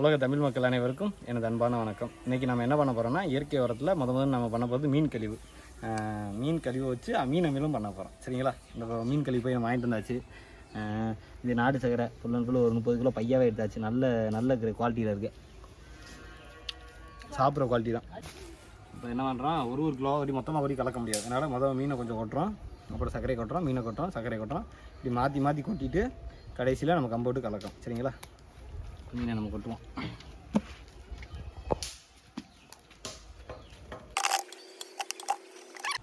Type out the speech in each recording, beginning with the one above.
உலக தமிழ் மக்கள் அனைவருக்கும் எனது அன்பான வணக்கம். இன்றைக்கி நம்ம என்ன பண்ண போகிறோம்னா இயற்கை உரத்தில் முத முதல்ல நம்ம பண்ண போகிறது மீன் கழிவு. மீன் கழிவு வச்சு மீன் அமிலும் பண்ண போகிறோம் சரிங்களா? இந்த மீன் கழிவு போய் நம்ம வாங்கிட்டு வந்தாச்சு. இது நாடு சக்கரை. ஃபுல் அண்ட் ஃபுல் ஒரு முப்பது கிலோ பையாவே எடுத்தாச்சு. நல்ல நல்ல குவாலிட்டியில் இருக்குது சாப்பிட்ற குவாலிட்டி தான். இப்போ என்ன பண்ணுறோம் ஒரு ஒரு கிலோ அப்படி மொத்தமாக அப்படி கலக்க முடியாது. அதனால் முதல் மீனை கொஞ்சம் கொட்டுறோம். அப்புறம் சர்க்கரை கொட்டுறோம் மீனை கொட்டுறோம் சர்க்கரை கொட்டுறோம். இப்படி மாற்றி மாற்றி கொட்டிட்டு கடைசியில் நம்ம கம்போட்டு கலக்கும் சரிங்களா? மீனை நம்ம கொட்டுவோம்.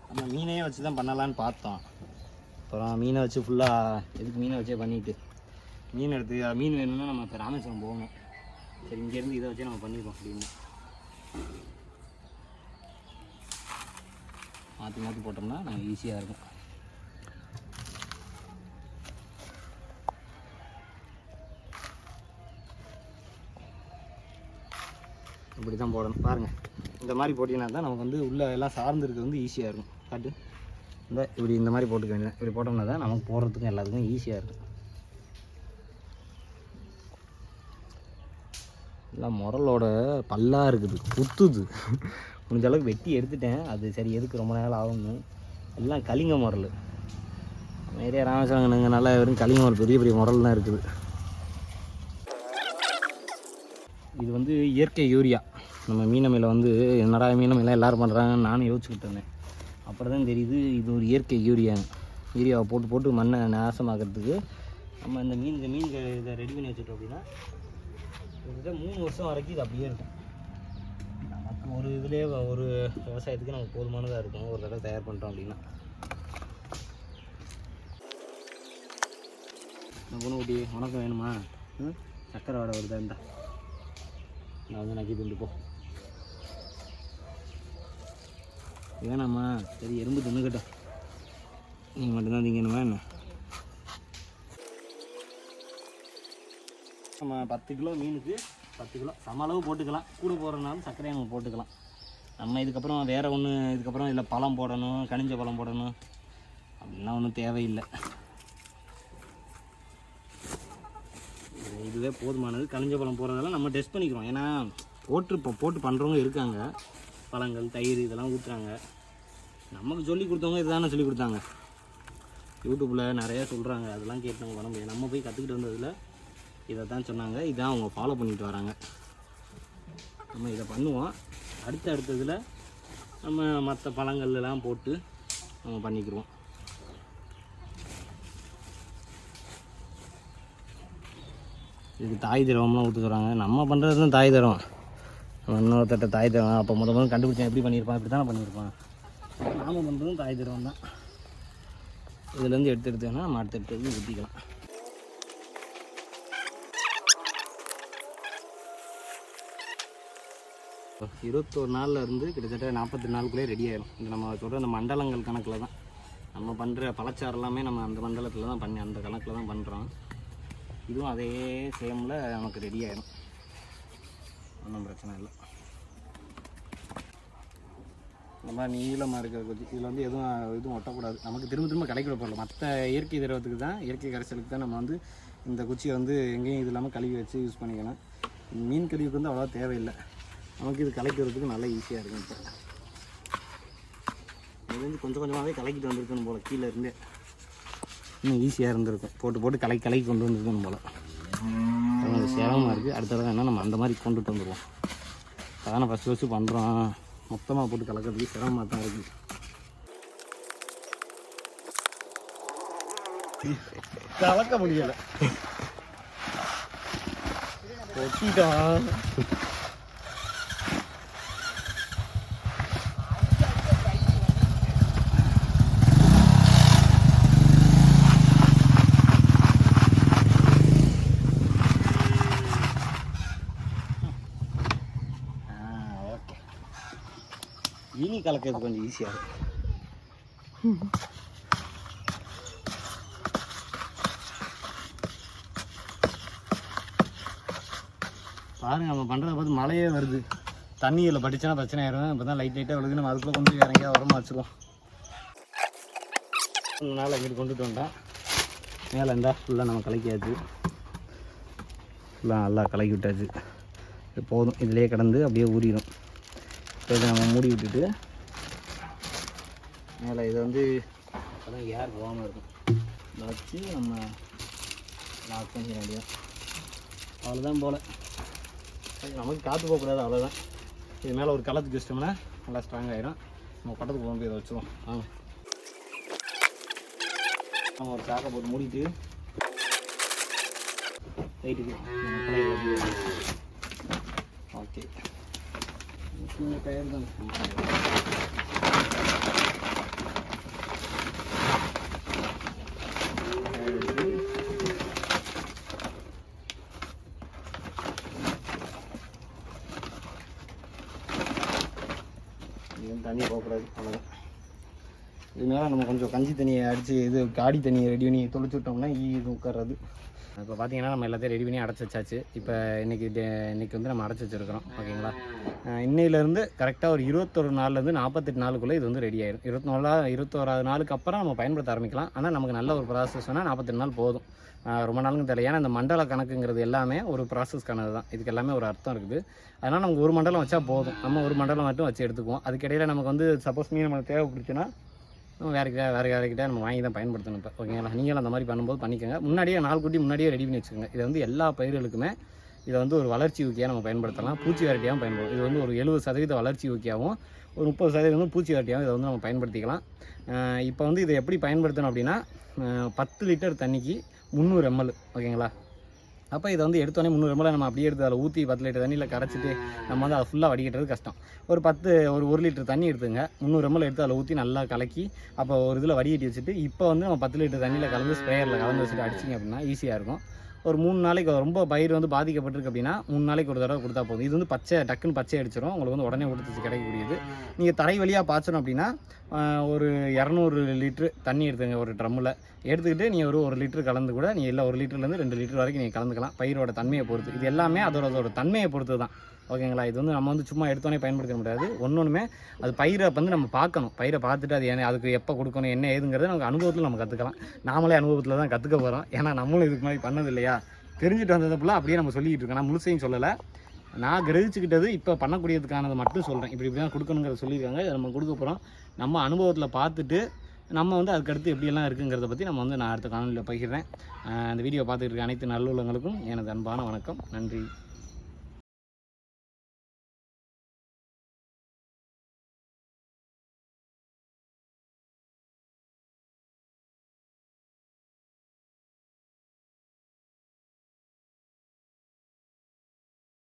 நம்ம மீனையே வச்சு தான் பண்ணலான்னு பார்த்தோம். அப்புறம் மீனை வச்சு ஃபுல்லாக எதுக்கு மீனை வச்சே பண்ணிட்டு? மீன் எடுத்து மீன் வேணும்னா நம்ம இப்போ ராமேஸ்வரம் போகணும். சரி இங்கேருந்து இதை வச்சே நம்ம பண்ணிடுவோம் அப்படின்னு. மாற்றி மாற்றி போட்டோம்னா நமக்கு ஈஸியாக இருக்கும். இப்படி தான் போடணும். பாருங்கள் இந்த மாதிரி போட்டிங்கன்னா தான் நமக்கு வந்து உள்ளே எல்லாம் சார்ந்து வந்து ஈஸியாக இருக்கும். காட்டு. இந்த இப்படி இந்த மாதிரி போட்டுக்க வேண்டியது இப்படி போட்டோம்னா தான் நமக்கு போடுறதுக்கும் எல்லாத்துக்கும் ஈஸியாக இருக்கும். எல்லாம் முரலோட பல்லாக இருக்குது. குத்துது. முடிஞ்ச அளவுக்கு வெட்டி எடுத்துட்டேன். அது சரி எதுக்கு ரொம்ப நேரம் ஆகும்னு. எல்லாம் கலிங்க முரல். நிறைய ராமேஸ்வரங்க நல்லா வெறும் கலிங்க முரல் பெரிய பெரிய முரல் தான் இருக்குது. இது வந்து இயற்கை யூரியா. நம்ம மீனமையில் வந்து என்னடா மீனமையெல்லாம் எல்லாரும் பண்ணுறாங்கன்னு நானும் யோசிச்சுக்கிட்டு இருந்தேன். அப்புறம் தான் தெரியுது இது ஒரு இயற்கை யூரியான்னு யூரியாவை போட்டு போட்டு மண்ணை நாசமாக்கிறதுக்கு நம்ம இந்த மீன் இந்த மீன் இதை ரெடி பண்ணி வச்சுட்டோம் அப்படின்னா கிட்டத்தட்ட மூணு வருஷம் வரைக்கும் இது அப்படியே இருக்கும். நமக்கு ஒரு இதுலேயே ஒரு விவசாயத்துக்கு நமக்கு போதுமானதாக இருக்கும். ஒரு தடவை தயார் பண்ணிட்டோம் அப்படின்னா. குணகுட்டி உனக்கு வேணுமா? சக்கரை வடை வருதா இருந்தா? நான் வந்து நக்கி துண்டு போ. வேணாம்மா சரி எறும்பு தின்னுக்கட்டும் நீங்கள் மட்டும்தான் திங்கணுமா என்ன? நம்ம பத்து கிலோ மீனுக்கு பத்து கிலோ சம அளவு போட்டுக்கலாம். கூட போடுறதுனாலும் சர்க்கரையை நம்ம போட்டுக்கலாம். நம்ம இதுக்கப்புறம் வேறு ஒன்று இதுக்கப்புறம் இதில் பழம் போடணும் கனிஞ்ச பழம் போடணும். அப்படின்னா ஒன்றும் தேவையில்லை. இதுவே போதுமானது. கனிஞ்ச பழம் போடுறதெல்லாம் நம்ம டெஸ்ட் பண்ணிக்கிறோம். ஏன்னா போட்டு இப்போ போட்டு பண்ணுறவங்க இருக்காங்க. பழங்கள் தயிர் இதெல்லாம் ஊற்றுறாங்க நமக்கு சொல்லி கொடுத்தவங்க இதுதானே சொல்லி கொடுத்தாங்க. யூடியூப்பில் நிறையா சொல்கிறாங்க அதெல்லாம் கேட்டவங்க பண்ண முடியாது நம்ம போய் கற்றுக்கிட்டு வந்ததில் இதை தான் சொன்னாங்க. இதான் அவங்க ஃபாலோ பண்ணிட்டு வராங்க. நம்ம இதை பண்ணுவோம். அடுத்த அடுத்ததில் நம்ம மற்ற பழங்கள்லாம் போட்டு நம்ம பண்ணிக்கிடுவோம் இதுக்கு தாய் திரவம்லாம் ஊற்ற நம்ம பண்ணுறது தான் தாய் திரவம். நம்ம இன்னொருத்தட்ட தாய் திரவம். அப்போ முத முதல் கண்டுபிடிச்சேன் எப்படி பண்ணியிருப்பான்? இப்படி தானே பண்ணியிருப்பான். நாம் பண்ணுறதும் தாய் திரவம் தான். இதுலேருந்து எடுத்து எடுத்தோன்னா நம்ம அடுத்து எடுத்து ஊற்றிக்கலாம் இருபத்தோரு நாளில் இருந்து கிட்டத்தட்ட நாற்பத்தி நாளுக்குள்ளேயே ரெடி ஆகிடும் இந்த நம்ம சொல்கிற அந்த மண்டலங்கள் கணக்கில் தான். நம்ம பண்ணுற பழச்சாறு எல்லாமே நம்ம அந்த மண்டலத்தில் தான் பண்ணி அந்த கணக்கில் தான் பண்ணுறோம் இதுவும் அதே சேமில் நமக்கு ரெடி ஆகிடும் ஒன்றும் பிரச்சனை இல்லை. இந்த மாதிரி நீளமாக இருக்கிற குச்சி இதில் வந்து எதுவும் எதுவும் ஒட்டக்கூடாது. நமக்கு திரும்ப திரும்ப கிடைக்கிற போடல மற்ற இயற்கை திரவத்துக்கு தான் இயற்கை கரைசலுக்கு தான் நம்ம வந்து இந்த குச்சியை வந்து எங்கேயும் இது இல்லாமல் கழுவி வச்சு யூஸ் பண்ணிக்கணும். மீன் கழிவுக்கு வந்து அவ்வளோவா தேவையில்லை. நமக்கு இது கலைக்கிறதுக்கு நல்லா ஈஸியாக இருக்கும். இப்போ இது வந்து கொஞ்சம் கொஞ்சமாகவே கலக்கிட்டு வந்திருக்கணும் போல் கீழே இருந்தே. இன்னும் ஈஸியாக இருந்திருக்கும். போட்டு போட்டு கலக்கி கலக்கி கொண்டு வந்துருக்கணும் போல். அது சிரமமாக இருக்குது அடுத்த தடவை என்ன நம்ம அந்த மாதிரி கொண்டுட்டு வந்துடுவோம் அதான் ஃபஸ்ட்டு ஃபஸ்ட்டு பண்ணுறோம் மொத்தமாக போட்டு கலக்கிறதுக்கு சிரமமாக தான் இருக்குது கலக்க முடியலை. ஒட்டிட்டோம் இனி கலக்கிறது கொஞ்சம் ஈஸியாக இருக்கும். பாருங்க நம்ம பண்ணுறத பார்த்து மழையே வருது. தண்ணியில் படித்தனா பிரச்சனை ஆயிரும். இப்போ தான் லைட் லைட்டாக விழுது நம்ம அதுக்குள்ளே கொண்டு போய் இறங்கியா உரமா வச்சுருவோம். நாள் இங்கிட்டு கொண்டுட்டு வந்தோம் மேலே இருந்தால் ஃபுல்லாக நம்ம கலக்கியாச்சு. ஃபுல்லாக நல்லா கலக்கி விட்டாச்சு. போதும். இதிலே கிடந்து அப்படியே ஊறிடும் இப்போ இதை நம்ம மூடி விட்டுட்டு மேலே இது வந்து அதான் ஏர் போகாமல் இருக்கும். இதை வச்சு நம்ம லாக் பண்ணிட வேண்டியது அவ்வளோதான் போல். நமக்கு காற்று போகக்கூடாது அவ்வளோதான் இது மேலே ஒரு களத்துக்கு வச்சிட்டோம்னா நல்லா ஸ்ட்ராங் ஆயிரும். நம்ம பட்டத்துக்கு போகும்போது இதை வச்சுருவோம். வாங்க நம்ம ஒரு சாக்கை போட்டு மூடிட்டு லைட்டுக்கு ஓகே சின்ன கயிறு தான் இது வந்து தண்ணி போகக்கூடாது அவ்வளோதான் இது மேலே நம்ம கொஞ்சம் கஞ்சி தண்ணியை அடித்து இது காடி தண்ணியை ரெடி பண்ணி தொளிச்சு விட்டோம்னா ஈ இது உட்கார்றது. இப்போ பார்த்தீங்கன்னா நம்ம எல்லாத்தையும் ரெடி பண்ணி அடைச்சி வச்சாச்சு. இப்போ இன்றைக்கி இன்றைக்கி வந்து நம்ம அடைச்சி வச்சுருக்கிறோம். ஓகேங்களா? இன்னையிலேருந்து கரெக்டாக ஒரு இருபத்தொரு நாள்லேருந்து நாற்பத்தெட்டு நாளுக்குள்ளே இது வந்து ரெடி ஆயிடும் இருபத்தி நாலா இருபத்தோராது நாளுக்கு அப்புறம் நம்ம பயன்படுத்த ஆரம்பிக்கலாம். ஆனால் நமக்கு நல்ல ஒரு ப்ராசஸ் வேணால் நாற்பத்தெட்டு நாள் போதும். ரொம்ப நாளுக்கு தெரியல. ஏன்னா இந்த மண்டல கணக்குங்கிறது எல்லாமே ஒரு ப்ராசஸ்க்கானது தான். இதுக்கு எல்லாமே ஒரு அர்த்தம் இருக்குது. அதனால் நமக்கு ஒரு மண்டலம் வச்சா போதும். நம்ம ஒரு மண்டலம் மட்டும் வச்சு எடுத்துக்குவோம். அதுக்கிடையில் நமக்கு வந்து சப்போஸ் மீன் நமக்கு தேவைப்படுச்சுன்னா வேறு வேறு யாருக்கிட்ட நம்ம வாங்கி தான் பயன்படுத்தணும் இப்போ. ஓகேங்களா? நீங்களும் அந்த மாதிரி பண்ணும்போது பண்ணிக்கோங்க. முன்னாடியே நாலு குட்டி முன்னாடியே ரெடி பண்ணி வச்சுக்கோங்க. இது வந்து எல்லா பயிர்களுக்குமே இதை வந்து ஒரு வளர்ச்சி ஊக்கியாக நம்ம பயன்படுத்தலாம். பூச்சி வரட்டியாகவும் பயன்படும் இது வந்து ஒரு எழுபது சதவீத வளர்ச்சி ஊக்கியாகவும் ஒரு முப்பது சதவீதம் வந்து பூச்சி வரட்டியாகவும் இதை வந்து நம்ம பயன்படுத்திக்கலாம். இப்போ வந்து இதை எப்படி பயன்படுத்தணும் அப்படின்னா பத்து லிட்டர் தண்ணிக்கு முந்நூறு எம்எல் ஓகேங்களா? அப்போ இதை வந்து எடுத்தோடனே முந்நூறு எம்எல் நம்ம அப்படியே எடுத்து அதில் ஊற்றி பத்து லிட்டர் தண்ணியில் கரைச்சிட்டு நம்ம வந்து அதை ஃபுல்லாக வடிகட்டுறது கஷ்டம். ஒரு பத்து ஒரு ஒரு லிட்டர் தண்ணி எடுத்துங்க. முந்நூறு எம்எல் எடுத்து அதில் ஊற்றி நல்லா கலக்கி அப்போ ஒரு இதில் வடிகட்டி வச்சுட்டு இப்போ வந்து நம்ம பத்து லிட்டர் தண்ணியில் கலந்து ஸ்ப்ரேயரில் கலந்து வச்சுட்டு அடிச்சிங்க அப்படின்னா ஈஸியாக இருக்கும். ஒரு மூணு நாளைக்கு ரொம்ப பயிர் வந்து பாதிக்கப்பட்டிருக்கு அப்படின்னா மூணு நாளைக்கு ஒரு தடவை கொடுத்தா போதும். இது வந்து பச்சை டக்குன்னு பச்சை அடிச்சிடும் உங்களுக்கு வந்து உடனே கொடுத்துச்சு கிடைக்கக்கூடியது. நீங்கள் தரை வழியாக பாய்ச்சணும் அப்படின்னா ஒரு இரநூறு லிட்ரு தண்ணி எடுத்துங்க ஒரு ட்ரம்மில் எடுத்துக்கிட்டு நீ ஒரு ஒரு லிட்டர் கலந்து கூட நீ இல்லை ஒரு லிட்டர்லேருந்து ரெண்டு லிட்டர் வரைக்கும் நீங்கள் கலந்துக்கலாம். பயிரோட தன்மையை பொறுத்து. இது எல்லாமே அதோட அதோட தன்மையை பொறுத்து தான் ஓகேங்களா? இது வந்து நம்ம வந்து சும்மா எடுத்தோடனே பயன்படுத்த முடியாது. ஒன்று ஒன்றுமே அது பயிரை வந்து நம்ம பார்க்கணும். பயிரை பார்த்துட்டு அது என்ன அதுக்கு எப்போ கொடுக்கணும் என்ன ஏதுங்கிறது நமக்கு அனுபவத்தில் நம்ம கற்றுக்கலாம் நாமளே அனுபவத்தில் தான் கற்றுக்க போகிறோம் ஏன்னா நம்மளும் இதுக்கு மாதிரி பண்ணது இல்லையா தெரிஞ்சுட்டு வந்தது அப்படியே நம்ம சொல்லிக்கிட்டு இருக்கோம். நான் முழுசையும் சொல்லலை. நான் கிரகிச்சுக்கிட்டது இப்போ பண்ணக்கூடியதுக்கானது மட்டும் சொல்கிறேன் இப்படி இப்படி தான் கொடுக்கணுங்கிறத சொல்லியிருக்காங்க. இதை நம்ம கொடுக்க போகிறோம் நம்ம அனுபவத்தில் பார்த்துட்டு நம்ம வந்து அதுக்கடுத்து எப்படியெல்லாம் இருக்குங்கிறத பற்றி நம்ம வந்து நான் அடுத்த காணொலியில் பகிர்றேன். அஹ் இந்த வீடியோ பார்த்துக்கிட்டு இருக்க அனைத்து நல்லுள்ளங்களுக்கும் எனது அன்பான வணக்கம். நன்றி.